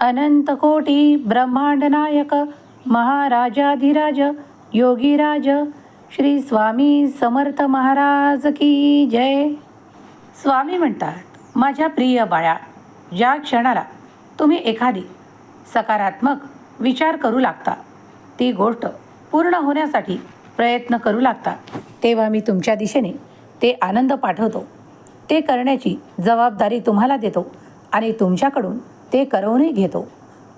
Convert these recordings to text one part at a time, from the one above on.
अनंतकोटी ब्रह्मांडनायक महाराजाधिराज योगीराज श्री स्वामी समर्थ महाराज की जय. स्वामी म्हणतात माझ्या प्रिय बाळा ज्या क्षणाला तुम्ही एखादी सकारात्मक विचार करू लागता ती गोष्ट पूर्ण होण्यासाठी प्रयत्न करू लागता तेव्हा मी तुमच्या दिशेने ते आनंद पाठवतो. ते करण्याची जबाबदारी तुम्हाला देतो आणि तुमच्याकडून ते करवूनही घेतो.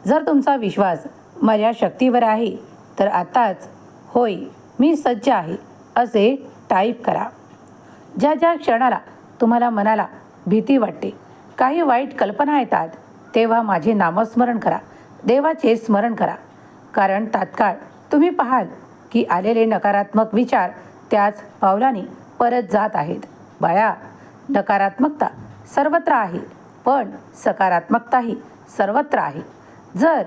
जर तुमचा विश्वास माझ्या शक्तीवर आहे तर आत्ताच होय मी सज्ज आहे असे टाईप करा. ज्या ज्या क्षणाला तुम्हाला मनाला भीती वाटते काही वाईट कल्पना येतात तेव्हा माझे नामस्मरण करा. देवाचे स्मरण करा. कारण तात्काळ तुम्ही पाहाल की आलेले नकारात्मक विचार त्याच पावलाने परत जात आहेत. बाळा नकारात्मकता सर्वत्र आहे. पण सकारात्मकताही सर्वत्र आहे. जर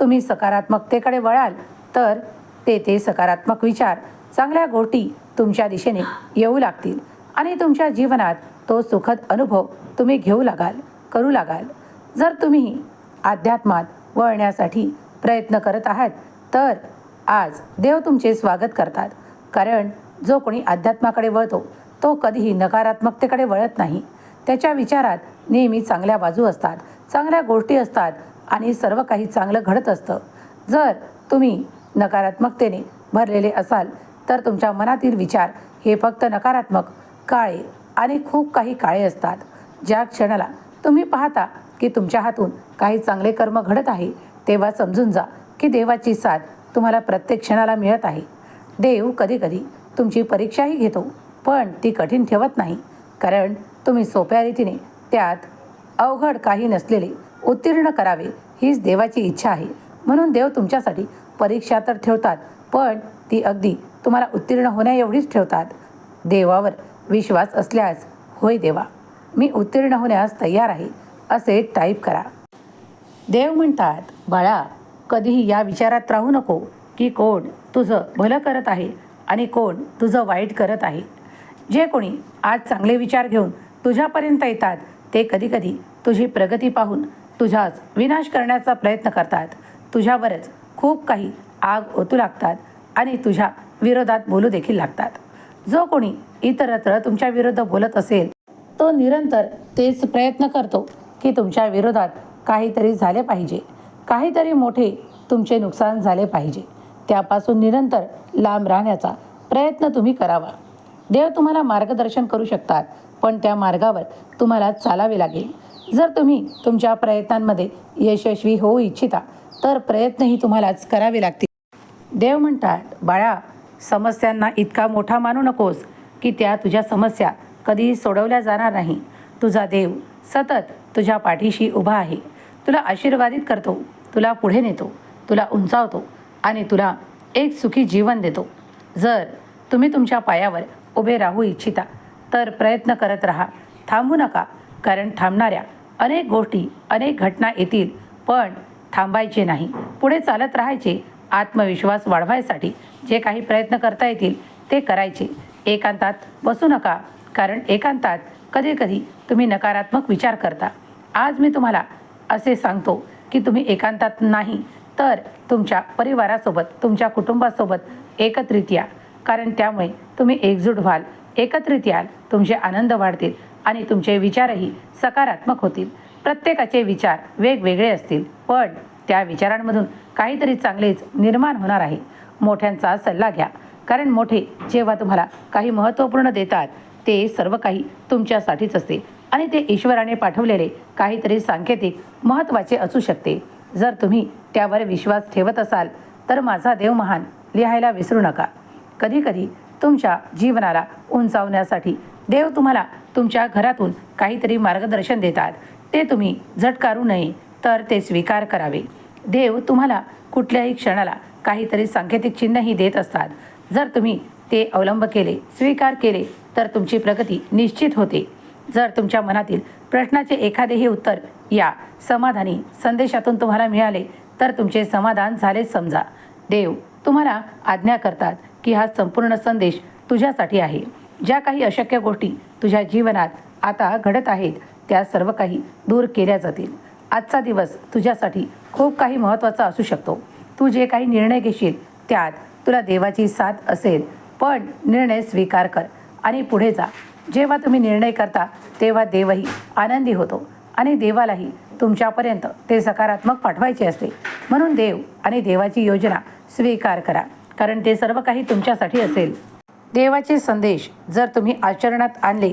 तुम्ही सकारात्मकतेकडे वळाल तर ते ते सकारात्मक विचार चांगल्या गोष्टी तुमच्या दिशेने येऊ लागतील आणि तुमच्या जीवनात तो सुखद अनुभव तुम्ही घेऊ लागाल करू लागाल. जर तुम्ही अध्यात्मात वळण्यासाठी प्रयत्न करत आहात तर आज देव तुमचे स्वागत करतात. कारण जो कोणी अध्यात्माकडे वळतो तो कधीही नकारात्मकतेकडे वळत नाही. त्याच्या विचारात नेहमी चांगल्या बाजू असतात चांगल्या गोष्टी असतात आणि सर्व काही चांगलं घडत असतं. जर तुम्ही नकारात्मकतेने भरलेले असाल तर तुमच्या मनातील विचार हे फक्त नकारात्मक काळे आणि खूप काही काळे असतात. ज्या क्षणाला तुम्ही पाहता की तुमच्या हातून काही चांगले कर्म घडत आहे तेव्हा समजून जा की देवाची साथ तुम्हाला प्रत्येक क्षणाला मिळत आहे. देव कधीकधी तुमची परीक्षाही घेतो पण ती कठीण ठेवत नाही कारण तुम्ही सोप्या रीतीने त्यात अवघड काही नसलेले उत्तीर्ण करावे हीच देवाची इच्छा आहे. म्हणून देव तुमच्यासाठी परीक्षा तर ठेवतात पण ती अगदी तुम्हाला उत्तीर्ण होण्या एवढीच ठेवतात. देवावर विश्वास असल्यास होय देवा मी उत्तीर्ण होण्यास तयार आहे असे टाईप करा. देव म्हणतात बाळा कधीही या विचारात राहू नको की कोण तुझं भलं करत आहे आणि कोण तुझं वाईट करत आहे. जे कोणी आज चांगले विचार घेऊन तुझ्यापर्यंत येतात ते कधीकधी तुझी प्रगती पाहून तुझाच विनाश करण्याचा प्रयत्न करतात. तुझ्यावरच खूप काही आग ओतू लागतात आणि तुझ्या विरोधात बोलू देखील लागतात. जो कोणी इतरत्र तुमच्या विरुद्ध बोलत असेल तो निरंतर तेच प्रयत्न करतो की तुमच्या विरोधात काहीतरी झाले पाहिजे. काहीतरी मोठे तुमचे नुकसान झाले पाहिजे. त्यापासून निरंतर लांब राहण्याचा प्रयत्न तुम्ही करावा. देव तुम्हाला मार्गदर्शन करू शकतात पण त्या मार्गावर तुम्हाला चालावे लागेल. जर तुम्ही तुमच्या प्रयत्नांमध्ये यशस्वी होऊ इच्छिता तर प्रयत्नही तुम्हालाच करावे लागतील. देव म्हणतात बाळा समस्यांना इतका मोठा मानू नकोस की त्या तुझ्या समस्या कधीही सोडवल्या जाणार नाही. तुझा देव सतत तुझ्या पाठीशी उभा आहे. तुला आशीर्वादित करतो तुला पुढे नेतो तुला उंचावतो आणि तुला एक सुखी जीवन देतो. जर तुम्ही तुमच्या पायावर उभे राहू इच्छिता. तर प्रयत्न करत राहा. थांबू नका कारण थांबणाऱ्या अनेक गोष्टी अनेक घटना येतील पण थांबायचे नाही. पुढे चालत राहायचे आत्मविश्वास वाढवायसाठी जे काही प्रयत्न करता येतील ते करायचे. एकांतात बसू नका कारण एकांतात कधी कधी तुम्ही नकारात्मक विचार करता. आज मी तुम्हाला असे सांगतो की तुम्ही एकांतात नाही तर तुमच्या परिवारासोबत तुमच्या कुटुंबासोबत एकत्रित या. कारण त्यामुळे तुम्ही एकजूट व्हाल एकत्रित याल तुमचे आनंद वाढतील आणि तुमचे विचारही सकारात्मक होतील. प्रत्येकाचे विचार वेगवेगळे असतील पण त्या विचारांमधून काहीतरी चांगलेच निर्माण होणार आहे. मोठ्यांचा सल्ला घ्या. कारण मोठे जेव्हा तुम्हाला काही महत्त्वपूर्ण देतात ते सर्व काही तुमच्यासाठीच असते आणि ते ईश्वराने पाठवलेले काहीतरी सांकेतिक महत्त्वाचे असू शकते. जर तुम्ही त्यावर विश्वास ठेवत असाल तर माझा देव महान लिहायला विसरू नका. कधीकधी तुमच्या जीवनाला उंचावण्यासाठी देव तुम्हाला तुमच्या घरातून काहीतरी मार्गदर्शन देतात. ते तुम्ही झटकारू नये तर ते स्वीकार करावे. देव तुम्हाला कुठल्याही क्षणाला काहीतरी सांकेतिक चिन्हही देत असतात. जर तुम्ही ते अवलंब केले स्वीकार केले तर तुमची प्रगती निश्चित होते. जर तुमच्या मनातील प्रश्नाचे एखादेही उत्तर या समाधानी संदेशातून तुम्हाला मिळाले तर तुमचे समाधान झालेच समजा. देव तुम्हाला आज्ञा करतात. की हा संपूर्ण संदेश तुझ्यासाठी आहे. ज्या काही अशक्य गोष्टी तुझ्या जीवनात आता घडत आहेत त्या सर्व काही दूर केल्या जातील. आजचा दिवस तुझ्यासाठी खूप काही महत्त्वाचा असू शकतो. तू जे काही निर्णय घेशील त्यात तुला देवाची साथ असेल. पण निर्णय स्वीकार कर आणि पुढे जा. जेव्हा तुम्ही निर्णय करता तेव्हा देवही आनंदी होतो आणि देवालाही तुमच्यापर्यंत ते सकारात्मक पाठवायचे असते. म्हणून देव आणि देवाची योजना स्वीकार करा. कारण ते सर्व काही तुमच्यासाठी असेल. देवाचे संदेश जर तुम्ही आचरणात आणले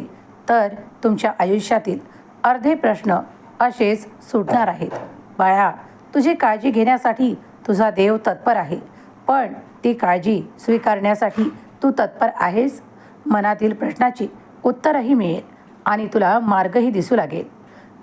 तर तुमच्या आयुष्यातील अर्धे प्रश्न असेच सुटणार आहेत. बाळा तुझी काळजी घेण्यासाठी तुझा देव तत्पर आहे. पण ती काळजी स्वीकारण्यासाठी तू तत्पर आहेस? मनातील प्रश्नाची उत्तरही मिळेल आणि तुला मार्गही दिसू लागेल.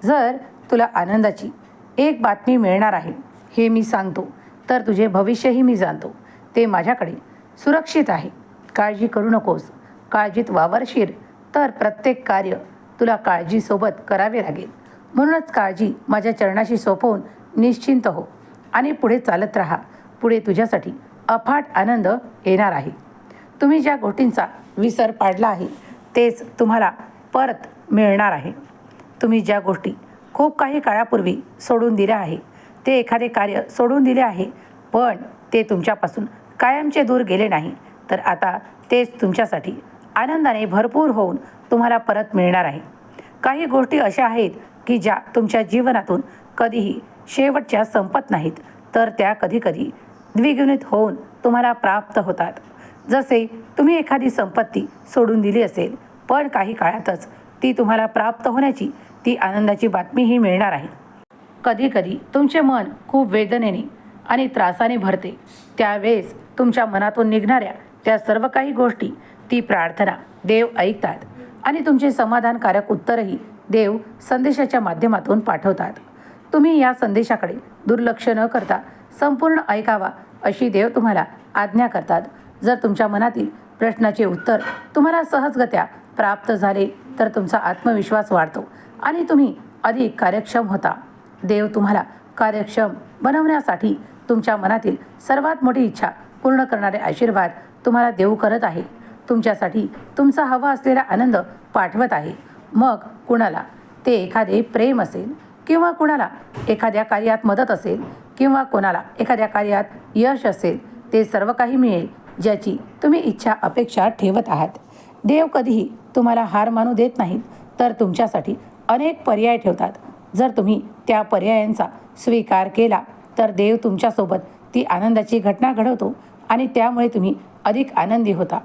जर तुला आनंदाची एक बातमी मिळणार आहे हे मी सांगतो तर तुझे भविष्यही मी जाणतो. ते माझ्याकडे सुरक्षित आहे. काळजी करू नकोस. काळजीत वावरशीर तर प्रत्येक कार्य तुला काळजीसोबत करावे लागेल. म्हणूनच काळजी माझ्या चरणाशी सोपवून निश्चिंत हो आणि पुढे चालत राहा. पुढे तुझ्यासाठी अफाट आनंद येणार आहे. तुम्ही ज्या गोष्टींचा विसर पाडला आहे तेच तुम्हाला परत मिळणार आहे. तुम्ही ज्या गोष्टी खूप काही काळापूर्वी सोडून दिल्या आहे ते एखादे कार्य सोडून दिले आहे पण ते तुमच्यापासून कायमचे दूर गेले नाही. तर आता तेच तुमच्यासाठी आनंदाने भरपूर होऊन तुम्हाला परत मिळणार आहे. काही गोष्टी अशा आहेत की ज्या तुमच्या जीवनातून कधीही शेवटच्या संपत नाहीत. तर त्या कधीकधी द्विगुणित होऊन तुम्हाला प्राप्त होतात. जसे तुम्ही एखादी संपत्ती सोडून दिली असेल पण काही काळातच ती तुम्हाला प्राप्त होण्याची ती आनंदाची बातमीही मिळणार आहे. कधीकधी तुमचे मन खूप वेदनेने आणि त्रासाने भरते. त्यावेळेस तुमच्या मनातून निघणाऱ्या त्या सर्व काही गोष्टी ती प्रार्थना देव ऐकतात आणि तुमचे समाधानकारक उत्तरही देव संदेशाच्या माध्यमातून पाठवतात. तुम्ही या संदेशाकडे दुर्लक्ष न करता संपूर्ण ऐकावा अशी देव तुम्हाला आज्ञा करतात. जर तुमच्या मनातील प्रश्नाचे उत्तर तुम्हाला सहजगत्या प्राप्त झाले तर तुमचा आत्मविश्वास वाढतो आणि तुम्ही अधिक कार्यक्षम होता. देव तुम्हाला कार्यक्षम बनवण्यासाठी तुमच्या मनातील सर्वात मोठी इच्छा पूर्ण करणारे आशीर्वाद तुम्हाला देऊ करत आहे. तुमच्यासाठी तुमचा हवा असलेला आनंद पाठवत आहे. मग कुणाला ते एखादे प्रेम असेल किंवा कुणाला एखाद्या कार्यात मदत असेल किंवा कोणाला एखाद्या कार्यात यश असेल ते सर्व काही मिळेल ज्याची तुम्ही इच्छा अपेक्षा ठेवत आहात. देव कधीही तुम्हाला हार मानू देत नाहीत तर तुमच्यासाठी अनेक पर्याय ठेवतात. जर तुम्ही त्या पर्यायांचा स्वीकार केला तर देव तुमच्यासोबत ती आनंदाची घटना घडवतो आणि त्यामुळे तुम्ही अधिक आनंदी होता.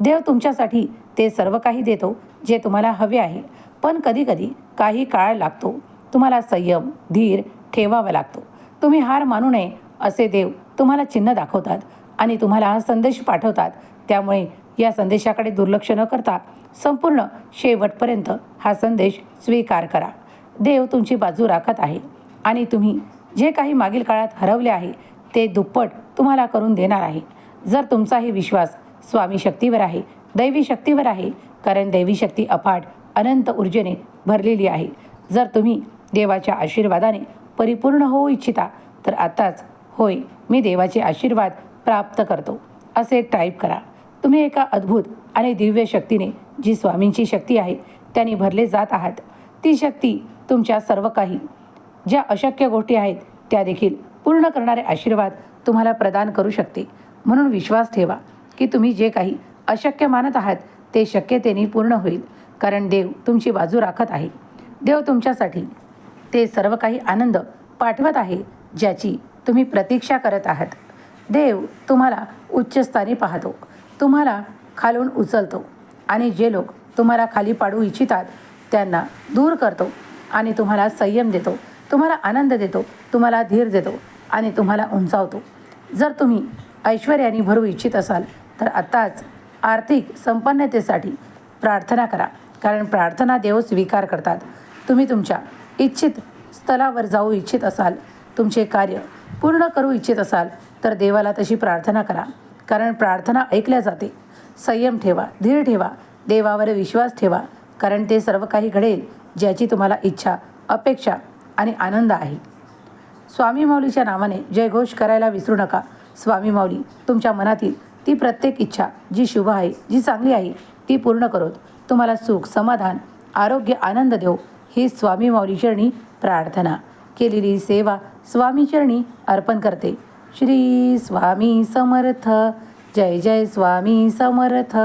देव तुमच्यासाठी ते सर्व काही देतो जे तुम्हाला हवे आहे. पण कधीकधी काही काळ लागतो. तुम्हाला संयम धीर ठेवावा लागतो. तुम्ही हार मानू नये असे देव तुम्हाला चिन्ह दाखवतात आणि तुम्हाला हा संदेश पाठवतात. त्यामुळे या संदेशाकडे दुर्लक्ष न करता संपूर्ण शेवटपर्यंत हा संदेश स्वीकार करा. देव तुमची बाजू राखत आहे आणि तुम्ही जे काही मागील काळात हरवले आहे ते दुप्पट तुम्हाला करून देणार आहे. जर तुमचाही विश्वास स्वामी शक्तीवर आहे दैवी शक्तीवर आहे कारण दैवी शक्ती अफाट अनंत ऊर्जेने भरलेली आहे. जर तुम्ही देवाच्या आशीर्वादाने परिपूर्ण होऊ इच्छिता तर आताच होय मी देवाचे आशीर्वाद प्राप्त करतो. असे टाईप करा. तुम्ही एका अद्भुत आणि दिव्य शक्तीने जी स्वामींची शक्ती आहे त्यांनी भरले जात आहात. ती शक्ती तुमच्या सर्व काही ज्या अशक्य गोष्टी आहेत त्या देखील पूर्ण करणारे आशीर्वाद तुम्हाला प्रदान करू शकते. म्हणून विश्वास ठेवा की तुम्ही जे काही अशक्य मानत आहात ते शक्यतेने पूर्ण होईल. कारण देव तुमची बाजू राखत आहे. देव तुमच्यासाठी ते सर्व काही आनंद पाठवत आहे ज्याची तुम्ही प्रतीक्षा करत आहात. देव तुम्हाला उच्चस्थानी पाहतो. तुम्हाला खालून उचलतो. आणि जे लोक तुम्हाला खाली पाडू इच्छितात त्यांना दूर करतो आणि तुम्हाला संयम देतो. तुम्हाला आनंद देतो तुम्हाला धीर देतो आणि तुम्हाला उंचावतो. जर तुम्ही ऐश्वर्याने भरू इच्छित असाल तर आत्ताच आर्थिक संपन्नतेसाठी प्रार्थना करा. कारण प्रार्थना देव स्वीकार करतात. तुम्ही तुमच्या इच्छित स्थलावर जाऊ इच्छित असाल तुमचे कार्य पूर्ण करू इच्छित असाल तर देवाला तशी प्रार्थना करा. कारण प्रार्थना ऐकल्या जाते. संयम ठेवा धीर ठेवा देवावर विश्वास ठेवा. कारण ते सर्व काही घडेल ज्याची तुम्हाला इच्छा अपेक्षा आणि आनंद आहे. स्वामी माऊलीच्या नावाने जयघोष करायला विसरू नका. स्वामी माऊली तुमच्या मनातील ती प्रत्येक इच्छा जी शुभ आहे जी चांगली आहे ती पूर्ण करोत. तुम्हाला सुख समाधान आरोग्य आनंद देव ही स्वामी माऊलीचरणी प्रार्थना. केलेली सेवा स्वामीचरणी अर्पण करते. श्री स्वामी समर्थ. जय जय स्वामी समर्थ.